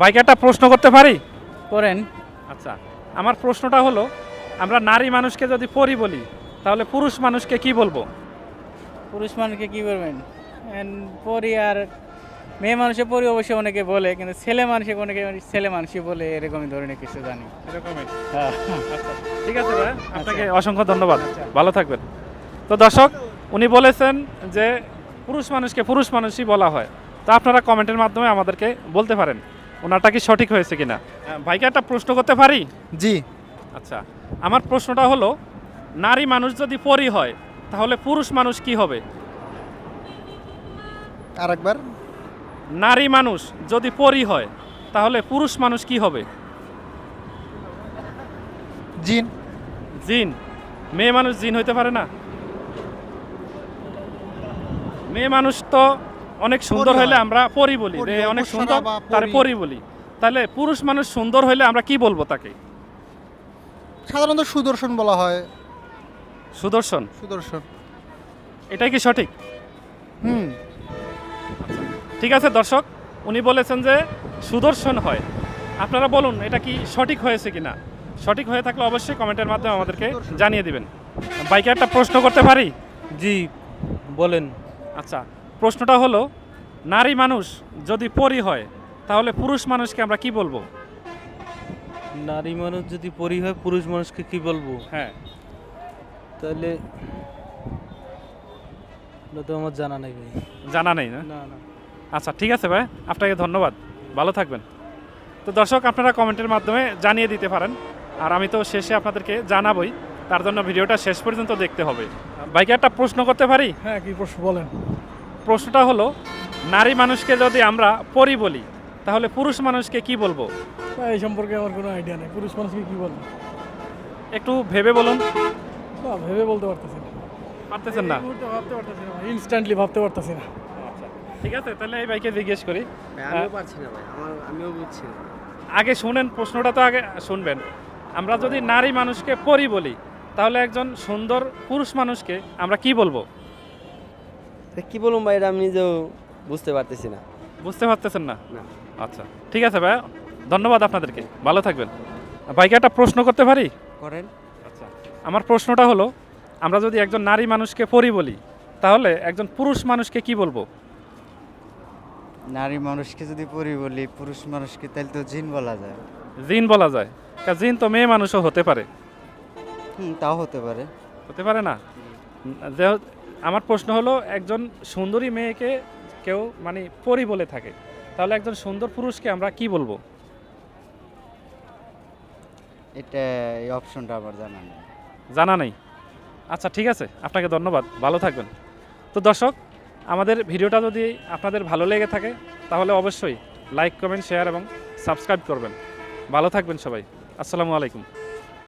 বাইকে একটা প্রশ্ন করতে পারি? করেন। আচ্ছা আমার প্রশ্নটা হলো আমরা নারী মানুষকে যদি পরি বলি তাহলে পুরুষ মানুষকে কি বলব? পুরুষ মানুষকে কি বলবেন? পরি আর মেয়ে মানুষে পরি অবশ্যই অনেকে বলে কিন্তু ছেলে মানুষে অনেকে ছেলে মানুষই বলে এরকমই ধরনের কিছু জানি। এরকমই? হ্যাঁ। আচ্ছা ঠিক আছে ভাই আপনাকে অসংখ্য ধন্যবাদ। ভালো থাকবেন। তো দর্শক উনি বলেছেন যে পুরুষ মানুষকে পুরুষ মানুষই বলা হয়। তা আপনারা কমেন্টের মাধ্যমে আমাদেরকে বলতে পারেন। ওনারটা কি সঠিক হয়েছে কিনা? ভাইকে একটা প্রশ্ন করতে পারি? জি। আচ্ছা আমার প্রশ্নটা হলো নারী মানুষ যদি পরি হয় তাহলে পুরুষ মানুষ কি হবে? আরেকবার। নারী মানুষ যদি পরি হয় তাহলে পুরুষ মানুষ কি হবে? জিন। জিন। মেয়ে মানুষ জিন হইতে পারে না? মেয়ে মানুষ তো অনেক সুন্দর হইলে আমরা পরি বলি অনেক সুন্দর তারে পরি। পরি বলি। তাহলে পুরুষ মানুষ সুন্দর হইলে আমরা কি বলব তাকে? সাধারণত সুদর্শন বলা হয়। সুদর্শন? সুদর্শন। এটাই কি সঠিক? হুম। ঠিক আছে দর্শক উনি বলেছেন যে সুদর্শন হয়। আপনারা বলুন এটা কি সঠিক হয়েছে কিনা? সঠিক হয়ে থাকলে অবশ্যই কমেন্টের মাধ্যমে আমাদেরকে জানিয়ে দিবেন। বাইকে একটা প্রশ্ন করতে পারি? জি বলেন। আচ্ছা প্রশ্নটা হলো নারী মানুষ যদি পরি হয় তাহলে পুরুষ মানুষকে আমরা কি বলব? নারী মানুষ যদি পরি হয় পুরুষ মানুষকে কি বলব? হ্যাঁ। তাহলে তো আমার জানা নেই ভাই। জানা নেই না? না না। আচ্ছা ঠিক আছে ভাই আপনাকে ধন্যবাদ। ভালো থাকবেন। তো দর্শক আপনারা কমেন্টের মাধ্যমে জানিয়ে দিতে পারেন। আর আমি তো শেষে আপনাদেরকে জানাবই তার জন্য ভিডিওটা শেষ পর্যন্ত দেখতে হবে। বাইকে একটা প্রশ্ন করতে পারি? হ্যাঁ কি প্রশ্ন বলেন? প্রশ্নটা হলো নারী মানুষকে যদি আমরা পরি বলি তাহলে পুরুষ মানুষকে কি বলব? এই সম্পর্কে আমার কোনো আইডিয়া নেই। পুরুষ মানুষকে কি বলব? একটু ভেবে বলুন। না ভেবে বলতে পারতেছি না। পারতেছেন না? ভাবতে পারতেছি না ইনস্ট্যান্টলি ভাবতে পারতেছি না। ঠিক আছে তাহলে এই বাইকে জিজ্ঞেস করি। আমিও পারছি না ভাই আমার আমিও বুঝছি না। আগে শুনেন প্রশ্নটা তো আগে শুনবেন। আমরা যদি নারী মানুষকে পরি বলি তাহলে একজন সুন্দর পুরুষ মানুষকে আমরা কি বলব? তা কি বলুন ভাই এটা আমি নিজেও বুঝতে পারতেছি না। বুঝতে পারতেছেন না? না। আচ্ছা ঠিক আছে ভাইয়া ধন্যবাদ আপনাদেরকে ভালো থাকবেন। ভাইকে একটা প্রশ্ন করতে পারি? করেন। আচ্ছা আমার প্রশ্নটা হলো আমরা যদি একজন নারী মানুষকে পরি বলি তাহলে একজন পুরুষ মানুষকে কি বলব? নারী মানুষকে যদি পরি বলি পুরুষ মানুষকে তাহলে তো জিন বলা যায়। জিন বলা যায় কা জিন তো মেয়ে মানুষও হতে পারে। হুম তাও হতে পারে। হতে পারে না? যে- আমার প্রশ্ন হলো একজন সুন্দরী মেয়েকে কেউ মানে পরি বলে থাকে তাহলে একজন সুন্দর পুরুষকে আমরা কি বলব? এটা এই অপশনটা আমার জানা নেই। জানা নেই? আচ্ছা ঠিক আছে আপনাকে ধন্যবাদ ভালো থাকবেন। তো দর্শক আমাদের ভিডিওটা যদি আপনাদের ভালো লেগে থাকে তাহলে অবশ্যই লাইক কমেন্ট শেয়ার এবং সাবস্ক্রাইব করবেন। ভালো থাকবেন সবাই আসসালামু আলাইকুম।